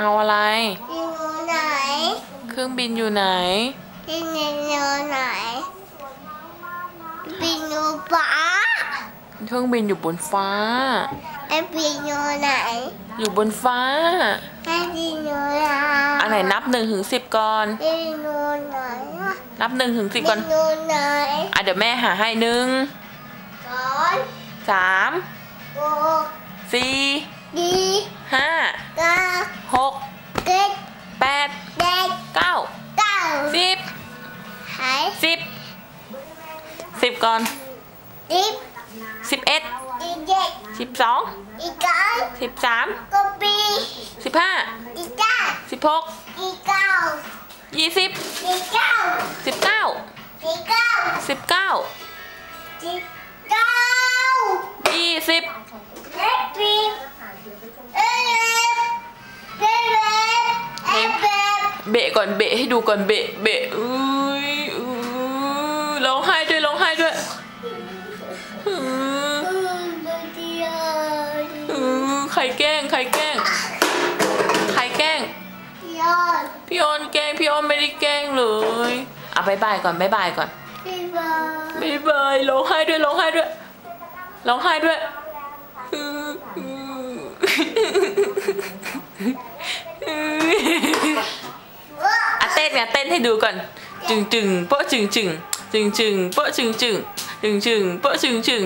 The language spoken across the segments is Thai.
เอาอะไรพี่หนูไหน เครื่องบินอยู่ไหนพี่หนูไหนพี่หนูป๋าเครื่องบินอยู่บนฟ้าไอพี่หนูไหน อยู่บนฟ้าไอพี่หนูไหนอันไหนนับหนึ่งถึงสิบก่อนพี่หนูไหนนับหนึ่งถึงสิบก่อนพี่หนูไหนอะเดี๋ยวแม่หาให้หนึ่งก่อนสามโกสี่ หายสิบสิบก่อนดิบสิบเอ็ดอีเด็กสิบสองอีกันสิบสามก็ปีสิบห้าอีก้าสิบหกอีเก้ายี่สิบอีเก้าสิบเก้าอีเก้าสิบเก้าอีเก้ายี่สิบเล็กปีเอ๊ะเอ๊ะเอ๊ะเอ๊ะเบะก่อนเบะให้ดูก่อนเบะเบะอุ้ย ใครแกล้ง ใครแกล้ง ใครแกล้งเดียวพี่ออนแกล้ง พี่ออนไม่ได้แกล้งเลยอะบายบายก่อนบายบายก่อนพี่บอยบายบายร้องไห้ด้วยร้องไห้ด้วยร้องไห้ด้วยอืออืออืออะเต้นเนี่ยเต้นให้ดูก่อน จึงจึงโป๊ะจึงจึงจึงจึงโป๊ะจึงจึงจึงจึงโป๊ะจึงจึง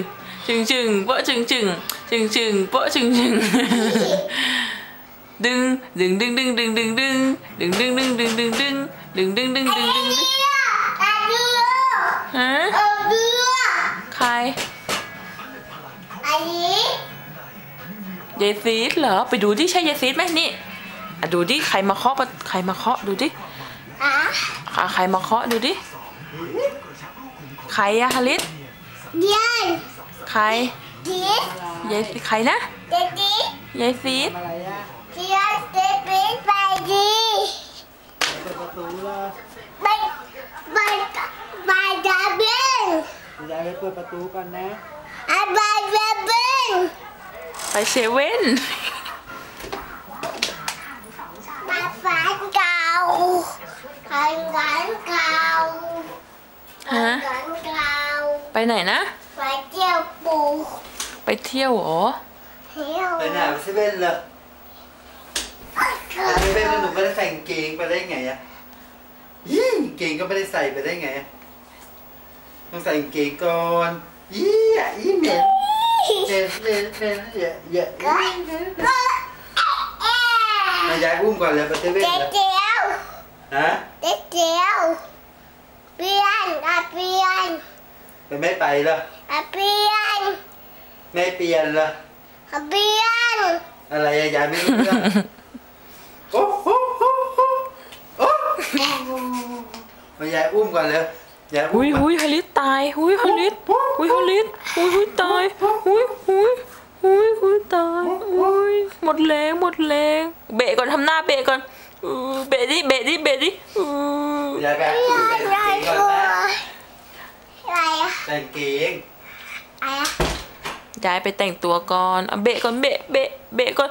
จึงจึงโป๊ะจึงจึง จึงจึงโป๊ะจึงจึงดึงดึงดึงดึงดึงดึงดึงดึงดึงดึงดึงดึงดึงดึงดึงดึงดึงดึงดึงเดียวอาเดียวฮะเอาเดียวใครอันนี้ยายซีดเหรอไปดูที่ใช่ยายซีดไหมนี่อะดูดิใครมาเคาะประใครมาเคาะดูดิฮะอะใครมาเคาะดูดิใครอะฮาริสเดียวใคร ดียายใครนะเด็กดียายซีดอะไรอะเดียวเด็กดีไปดีเปิดประตูเลยไปไปไปดับเบิ้ลยายไปเปิดประตูก่อนนะอะไปดับเบิ้ลไปเซเว่นมาฝันเก่าขันขันเก่าฮะขันเก่าไปไหนนะไปเที่ยวปู ไปเที่ยวเหรอ เที่ยวไปไหนไปเซเว่นเลยไปเซเว่นแล้วหนูไม่ได้ใส่กางเกงไปได้ไงอะยี่กางเกงก็ไม่ได้ใส่ไปได้ไงอะต้องใส่กางเกงก่อนยี่อะยี่เหม็นเหม็นเหม็นเหม็นเยอะเยอะมายายอุ้มก่อนเลยไปเซเว่นเจ๊เลยเจียวฮะเจ๊เจียวเปลี่ยนอะเปลี่ยนไปไม่ไปเหรออะเปลี่ยน ไม่เปลี่ยนเหรออะเปลี่ยน อะไรอะยายไม่รู้เรื่องโอ้โหโอ้โหโอ้มายายอุ้มก่อนเลยยายหุอุ้ยมก่อนหุยฮาริสตายหุยฮาริสหุยฮาริสหุยหุยตายหุยหุยหุยหุยตายหุยหมดแรงหมดแรงเบะก่อนทำหน้าเบะก่อนอือเบะดิเบะดิเบะดิอือยายไปใส่กางเกงก่อนนะอะไรอะใส่กางเกงอะไรอะ ยายไปแต่งตัวก่อนเอาเบะก่อนเบะเบะเบะก่อน